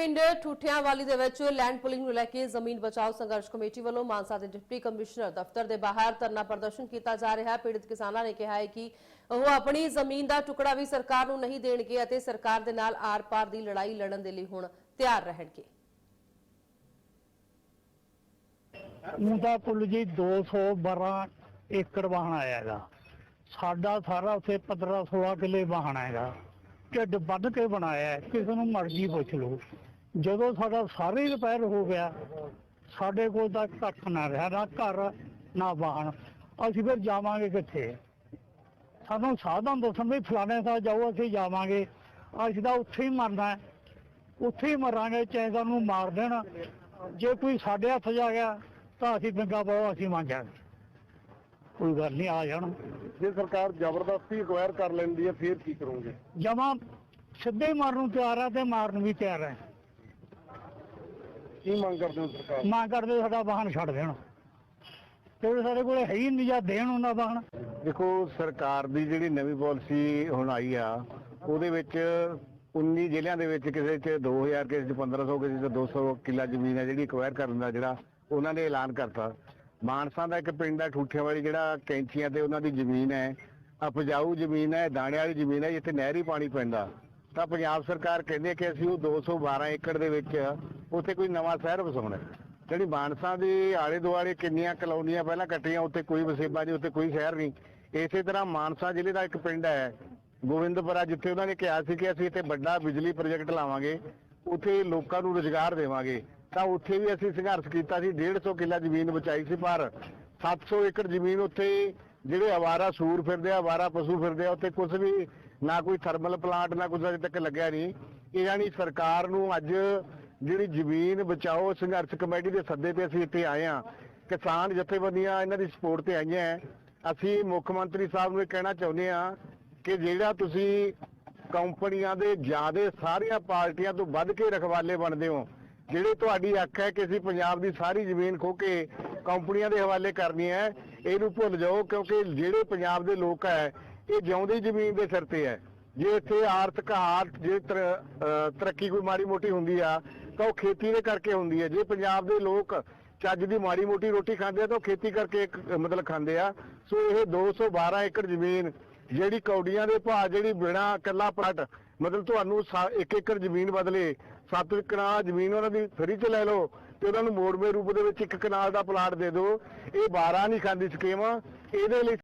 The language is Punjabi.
ਪਿੰਡ ਠੂਠਿਆਂਵਾਲੀ ਦੇ ਵਿੱਚ ਲੈਂਡ ਪੁਲਿੰਗ ਨੂੰ ਲੈ ਕੇ ਜ਼ਮੀਨ ਬਚਾਓ ਸੰਘਰਸ਼ ਕਮੇਟੀ ਵੱਲੋਂ ਮਾਨਸਾ ਦੇ ਡਿਪਟੀ ਕਮਿਸ਼ਨਰ ਦਫ਼ਤਰ ਦੇ ਬਾਹਰ ਧਰਨਾ ਪ੍ਰਦਰਸ਼ਨ ਕੀਤਾ ਜਾ ਰਿਹਾ ਹੈ। ਪੀੜਤ ਕਿਸਾਨਾਂ ਨੇ ਕਿਹਾ ਹੈ ਕਿ ਉਹ ਆਪਣੀ ਜ਼ਮੀਨ ਦਾ ਟੁਕੜਾ ਵੀ ਸਰਕਾਰ ਨੂੰ ਨਹੀਂ ਦੇਣਗੇ ਅਤੇ ਸਰਕਾਰ ਦੇ ਨਾਲ ਆਰ-ਪਾਰ ਦੀ ਲੜਾਈ ਲੜਨ ਦੇ ਲਈ ਹੁਣ ਤਿਆਰ ਰਹਿਣਗੇ। ਉਹਦਾ ਕੁੱਲ ਜੀ 212 ਏਕੜ ਵਾਹਣ ਆਇਆ ਸਾਡਾ ਸਾਰਾ ਉੱਥੇ 15 16 ਕਿੱਲੇ ਵਾਹਣ ਹੈਗਾ। ਢਿੱਡ ਵੱਧ ਕੇ ਬਣਾਇਆ ਕਿਸੇ ਨੂੰ ਮਰਜ਼ੀ ਪੁੱਛ ਲਓ। ਜਦੋਂ ਸਾਡਾ ਸਾਰੇ ਰਿਪੇਅਰ ਹੋ ਗਿਆ ਸਾਡੇ ਕੋਲ ਤਾਂ ਕੱਖ ਨਾ ਰਿਹਾ ਨਾ ਘਰ ਨਾ ਵਾਹਣ ਅਸੀਂ ਫਿਰ ਜਾਵਾਂਗੇ ਕਿੱਥੇ? ਸਾਨੂੰ ਸਾਧਨ ਦੱਸਣ ਵੀ ਫਲਾਣੇ ਥਾਂ ਜਾਓ ਅਸੀਂ ਜਾਵਾਂਗੇ। ਅਸੀਂ ਤਾਂ ਉੱਥੇ ਹੀ ਮਰਨਾ ਉੱਥੇ ਹੀ ਮਰਾਂਗੇ ਚਾਹੇ ਸਾਨੂੰ ਮਾਰ ਦੇਣ। ਜੇ ਕੋਈ ਸਾਡੇ ਹੱਥ ਜਾ ਗਿਆ ਤਾਂ ਅਸੀਂ ਪਿੰਗਾ ਪਾਓ ਅਸੀਂ ਮੰਗਾਂਗੇ ਕੋਈ ਗੱਲ ਨਹੀਂ ਆ ਜਾਣ। ਜੇ ਸਰਕਾਰ ਜ਼ਬਰਦਸਤੀ ਅਕਵਾਇਰ ਕਰ ਲੈਂਦੀ ਹੈ ਫਿਰ ਕੀ ਕਰੋਗੇ? ਜਮਾ ਸਿੱਧੇ ਮਾਰਨ ਨੂੰ ਤਿਆਰ ਆ ਤੇ ਮਾਰਨ ਵੀ ਤਿਆਰ ਹੈ। ਕੀ ਮੰਗ ਕਰਦੇ ਹੋ ਸਰਕਾਰ? ਮਾਂ ਕਰਦੇ ਸਾਡਾ ਵਾਹਨ ਛੱਡ ਦੇਣ। ਕਿਉਂਕਿ ਸਾਡੇ ਕੋਲ ਹੈ ਹੀ ਨਹੀਂ ਜਾਂ ਦੇਣ ਉਹਨਾਂ ਵਾਹਨ। ਦੇਖੋ ਸਰਕਾਰ ਦੀ ਜਿਹੜੀ ਨਵੀਂ ਪਾਲਿਸੀ ਹੁਣ ਆਈ ਆ ਉਹਦੇ ਵਿੱਚ 19 ਜ਼ਿਲ੍ਹਿਆਂ ਦੇ ਵਿੱਚ ਕਿਸੇ 'ਚ 2000 ਕਿਸੇ 'ਚ 1500 ਕਿਸੇ 'ਚ 200 ਕਿੱਲਾ ਜ਼ਮੀਨ ਹੈ ਜਿਹੜੀ ਅਕਵਾਇਰ ਕਰਨ ਦਾ ਜਿਹੜਾ ਉਹਨਾਂ ਨੇ ਐਲਾਨ ਕਰਤਾ। ਮਾਨਸਾ ਦਾ ਇੱਕ ਪਿੰਡ ਹੈ ਠੂਠਿਆਂ ਵਾਲੀ ਜਿਹੜਾ ਕੈਂਚੀਆਂ ਤੇ ਉਹਨਾਂ ਦੀ ਜ਼ਮੀਨ ਹੈ ਉਪਜਾਊ ਜ਼ਮੀਨ ਹੈ ਦਾਣੇ ਵਾਲੀ ਜ਼ਮੀਨ ਹੈ ਜਿੱਥੇ ਨਹਿਰੀ ਪਾਣੀ ਪੈਂਦਾ। ਤਾਂ ਪੰਜਾਬ ਸਰਕਾਰ ਕਹਿੰਦੀ ਕਿ ਅਸੀਂ ਉਹ 212 ਏਕੜ ਦੇ ਵਿੱਚ ਉੱਥੇ ਕੋਈ ਨਵਾਂ ਸ਼ਹਿਰ ਵਸਾਉਣਾ ਜਿਹੜੀ ਮਾਨਸਾ ਦੇ ਆਲੇ ਦੁਆਲੇ ਕਿੰਨੀਆਂ ਕਲੋਨੀਆਂ ਪਹਿਲਾਂ ਕੱਟੀਆਂ, ਉੱਥੇ ਕੋਈ ਵਸੇਬਾ ਨਹੀਂ, ਉੱਥੇ ਕੋਈ ਸ਼ਹਿਰ ਨਹੀਂ। ਇਸੇ ਤਰ੍ਹਾਂ ਮਾਨਸਾ ਜ਼ਿਲ੍ਹੇ ਦਾ ਇੱਕ ਪਿੰਡ ਹੈ ਗੋਬਿੰਦਪੁਰਾ ਜਿੱਥੇ ਉਹਨਾਂ ਨੇ ਕਿਹਾ ਸੀ ਕਿ ਅਸੀਂ ਇੱਥੇ ਵੱਡਾ ਬਿਜਲੀ ਪ੍ਰੋਜੈਕਟ ਲਾਵਾਂਗੇ, ਉੱਥੇ ਲੋਕਾਂ ਨੂੰ ਰੁਜ਼ਗਾਰ ਦੇਵਾਂਗੇ। ਤਾਂ ਉੱਥੇ ਵੀ ਅਸੀਂ ਸੰਘਰਸ਼ ਕੀਤਾ ਸੀ 150 ਕਿੱਲਾ ਜ਼ਮੀਨ ਬਚਾਈ ਸੀ, ਪਰ 700 ਏਕੜ ਜ਼ਮੀਨ ਉੱਥੇ ਜਿਹੜੇ ਆਵਾਰਾ ਸੂਰ ਫਿਰਦੇ ਆ, ਆਵਾਰਾ ਪਸ਼ੂ ਫਿਰਦੇ ਆ, ਉੱਥੇ ਕੁਝ ਵੀ ਨਾ ਕੋਈ ਥਰਮਲ ਪਲਾਂਟ ਨਾ ਕੁਝ ਅਜੇ ਤੱਕ ਲੱਗਿਆ ਨਹੀਂ। ਇਹ ਯਾਨੀ ਸਰਕਾਰ ਨੂੰ ਅੱਜ ਜਿਹੜੀ ਜ਼ਮੀਨ ਬਚਾਓ, ਸੰਘਰਸ਼ ਕਮੇਟੀ ਦੇ ਸੱਦੇ ਤੇ ਅਸੀਂ ਇੱਥੇ ਆਏ ਆ ਕਿਸਾਨ ਜਥੇਬੰਦੀਆਂ ਇਹਨਾਂ ਦੀ ਸਪੋਰਟ ਤੇ ਆਈਆਂ ਅਸੀਂ ਮੁੱਖ ਮੰਤਰੀ ਸਾਹਿਬ ਨੂੰ ਇਹ ਕਹਿਣਾ ਚਾਹੁੰਦੇ ਆ ਕਿ ਜਿਹੜਾ ਤੁਸੀਂ ਕੰਪਨੀਆਂ ਦੇ ਜਿਆਦੇ ਸਾਰੀਆਂ ਪਾਰਟੀਆਂ ਤੋਂ ਵੱਧ ਕੇ ਰਖਵਾਲੇ ਬਣਦੇ ਹੋ, ਜਿਹੜੇ ਤੁਹਾਡੀ ਅੱਖ ਹੈ ਕਿ ਅਸੀਂ ਪੰਜਾਬ ਦੀ ਸਾਰੀ ਜ਼ਮੀਨ ਖੋ ਕੇ ਕੰਪਨੀਆਂ ਦੇ ਹਵਾਲੇ ਕਰਨੀ ਹੈ ਇਹਨੂੰ ਭੁੱਲ ਜਾਓ ਕਿਉਂਕਿ ਜਿਹੜੇ ਪੰਜਾਬ ਦੇ ਲੋਕ ਹੈ ਇਹ ਜਿਉਂਦੀ ਜ਼ਮੀਨ ਦੇ ਸਿਰ ਤੇ ਹੈ। ਜੇ ਇੱਥੇ ਆਰਥਿਕ ਹਾਲਤ ਜੇ ਤਰੱਕੀ ਕੋਈ ਮਾੜੀ ਮੋਟੀ ਹੁੰਦੀ ਆ ਤਾਂ ਉਹ ਖੇਤੀ ਦੇ ਕਰਕੇ ਹੁੰਦੀ ਹੈ। ਜੇ ਪੰਜਾਬ ਦੇ ਲੋਕ ਚੱਜ ਦੀ ਮਾੜੀ ਮੋਟੀ ਰੋਟੀ ਖਾਂਦੇ ਆ ਤਾਂ ਉਹ ਖੇਤੀ ਕਰਕੇ ਇੱਕ, ਮਤਲਬ ਖਾਂਦੇ ਆ। ਸੋ ਇਹ 212 ਏਕੜ ਜ਼ਮੀਨ ਜਿਹੜੀ ਕੌਡੀਆਂ ਦੇ ਭਾਅ ਜਿਹੜੀ ਬਿਨਾ ਕੱਲਾ ਪਲਾਟ ਮਤਲਬ ਤੁਹਾਨੂੰ 1 ਏਕੜ ਜ਼ਮੀਨ ਬਦਲੇ 7 ਕਨਾਲ ਜ਼ਮੀਨ ਉਹਨਾਂ ਦੀ ਫਰੀ ਚ ਲੈ ਲਓ ਤੇ ਉਹਨਾਂ ਨੂੰ ਮੋੜਵੇਂ ਰੂਪ ਦੇ ਵਿੱਚ ਇੱਕ ਕਨਾਲ ਦਾ ਪਲਾਟ ਦੇ ਦਿਓ। ਇਹ 12 ਨਹੀਂ ਖਾਂਦੀ ਸਕੀਮ। ਇਹਦੇ ਲਈ